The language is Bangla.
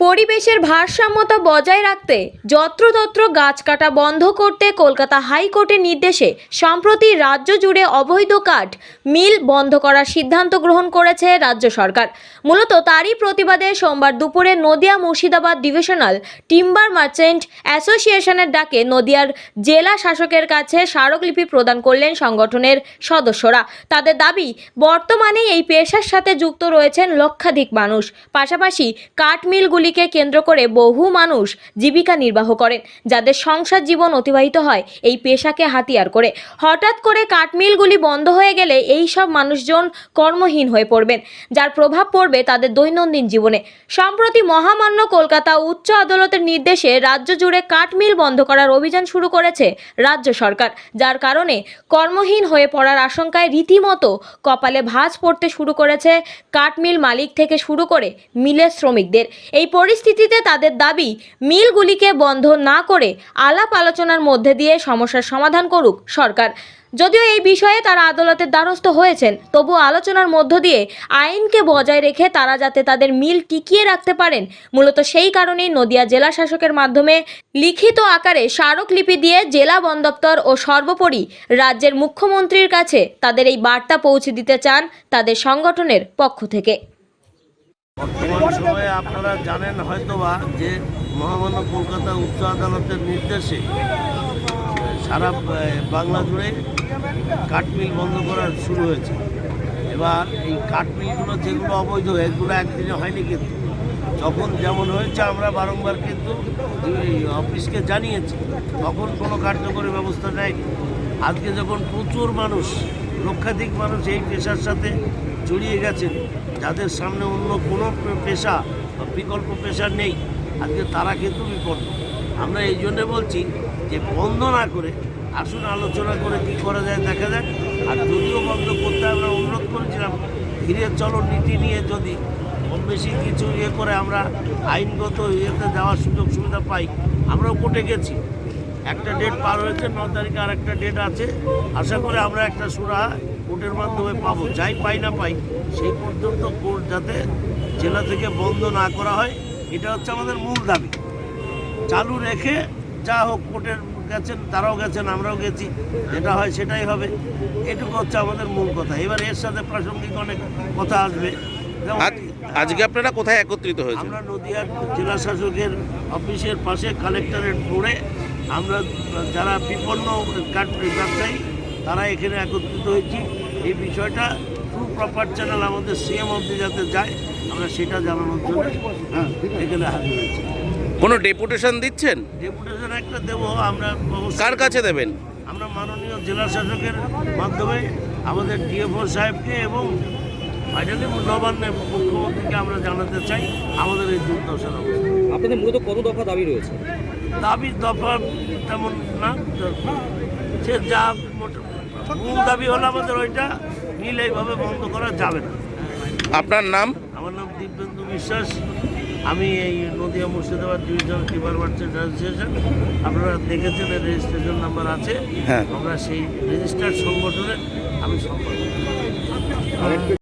পরিবেশের ভারসাম্যতা বজায় রাখতে যত্রতত্র গাছ কাটা বন্ধ করতে কলকাতা হাইকোর্টের নির্দেশে সম্প্রতি রাজ্য জুড়ে অবৈধ কাঠ মিল বন্ধ করার সিদ্ধান্ত গ্রহণ করেছে রাজ্য সরকার। মূলত তারই প্রতিবাদে সোমবার দুপুরে Nadia Murshidabad divisional timber merchant অ্যাসোসিয়েশনের ডাকে নদিয়ার জেলা শাসকের কাছে স্মারকলিপি প্রদান করলেন সংগঠনের সদস্যরা। তাদের দাবি বর্তমানে এই পেশার সাথে যুক্ত রয়েছেন লক্ষাধিক মানুষ। পাশাপাশি কাঠমিলগুলিকে কেন্দ্র করে বহু মানুষ জীবিকা নির্বাহ করেন, যাদের সংসার জীবন অতিবাহিত হয় এই পেশাকে হাতিয়ার করে। হঠাৎ করে কাঠমিলগুলি বন্ধ হয়ে গেলে এই সব মানুষজন কর্মহীন হয়ে পড়বেন, যার প্রভাব পড়বে তাদের দৈনন্দিন জীবনে। সম্প্রতি মহামান্য কলকাতা উচ্চ আদালতের নির্দেশে রাজ্য জুড়ে কাঠমিল বন্ধ করার অভিযান শুরু করেছে রাজ্য সরকার, যার কারণে কর্মহীন হয়ে পড়ার আশঙ্কায় রীতিমতো কপালে ভাঁজ পড়তে শুরু করেছে কাঠমিল মালিক থেকে শুরু করে মিলের শ্রমিকদের। এই পরিস্থিতিতে তাদের দাবি মিলগুলিকে বন্ধ না করে আলাপ আলোচনার মধ্যে দিয়ে সমস্যার সমাধান করুক সরকার। যদিও এই বিষয়ে তারা আদালতের দ্বারস্থ হয়েছেন, তবু আলোচনার মধ্য দিয়ে আইনকে বজায় রেখে তারা যাতে তাদের মিল টিকিয়ে রাখতে পারেন, মূলত সেই কারণেই নদিয়া জেলা শাসকের মাধ্যমে লিখিত আকারে স্মারকলিপি দিয়ে জেলা বন দপ্তর ও সর্বোপরি রাজ্যের মুখ্যমন্ত্রীর কাছে তাদের এই বার্তা পৌঁছে দিতে চান তাদের সংগঠনের পক্ষ থেকে। বর্তমান সময়ে আপনারা জানেন হয়তোবা যে মহামান্য কলকাতা উচ্চ আদালতের নির্দেশে, সারা বাংলা জুড়ে কাঠমিল বন্ধ করার শুরু হয়েছে। এবার এই কাঠমিলগুলো যেগুলো অবৈধ, এগুলো একদিনে হয়নি কিন্তু। যখন যেমন হয়েছে, আমরা বারংবার কিন্তু অফিসকে জানিয়েছি, তখন কোনো কার্যকরী ব্যবস্থা নেয়নি। আজকে যখন প্রচুর মানুষ লক্ষাধিক মানুষ এই পেশার সাথে জড়িয়ে গেছেন। যাদের সামনে অন্য কোনো পেশা বা বিকল্প পেশা নেই। আজকে তারা কিন্তু বিপন্ন। আমরা এই জন্যে বলছি যে বন্ধ না করে আসুন, আলোচনা করে কী করা যায় দেখা যাক। আর যদিও বন্ধ করতে আমরা অনুরোধ করেছিলাম, ধীরে চলো নীতি নিয়ে যদি কম বেশি কিছু ইয়ে করে আমরা আইনগত ইয়েতে যাওয়ার সুযোগ সুবিধা পাই, আমরাও কোর্টে গেছি। একটা ডেট পার হয়েছে ন তারিখে আর একটা ডেট আছে। আশা করে আমরা একটা সুরা কোর্টের মাধ্যমে পাবো। যাই পাই না পাই সেই পর্যন্ত কোর্ট যাতে জেলা থেকে বন্ধ না করা হয় এটা হচ্ছে আমাদের মূল দাবি। চালু রেখে যা হোক কোর্টের গেছেন তারাও গেছেন আমরাও গেছি যেটা হয় সেটাই হবে। এটুকু হচ্ছে আমাদের মূল কথা। এবার এর সাথে প্রাসঙ্গিক অনেক কথা আসবে। আজকে আপনারা কোথায় একত্রিত হয়েছেন? আমরা নদিয়ার জেলা শাসকের অফিসের পাশে কালেক্টরেট মোড়ে আমরা যারা বিপন্ন কাঠ ব্যবসায়ী তারা এখানে একত্রিত হয়েছি। এই বিষয়টা ট্রু প্রপার চ্যানেল আমাদের সিএম অব্দি যাতে যায় আমরা সেটা জানানোর জন্য হ্যাঁ, এখানে হাজির হয়েছি। কোনো ডেপুটেশন দিচ্ছেন? ডেপুটেশন একটা দেবো আমরা কার কাছে দেবেন? আমরা মাননীয় জেলা শাসকের মাধ্যমে আমাদের ডিএফও সাহেবকে এবং ফাইনালি নবান্নের মুখ্যমন্ত্রীকে আমরা জানাতে চাই আমাদের এই দুর্দশার অবস্থা। আপনাদের মূলত কত দফা দাবি রয়েছে? দাবি দফা তেমন না। সে যা মূল দাবি হলো আমাদের ওইটা মিল এইভাবে বন্ধ করা যাবে না। আপনার নাম? আমার নাম দিব্যেন্দু বিশ্বাস। আমি এই Nadia Murshidabad divisional timber merchant association আপনারা দেখেছেন রেজিস্ট্রেশন নাম্বার আছে। হ্যাঁ। আমরা সেই রেজিস্টার্ড সংগঠনের আমি সম্পাদক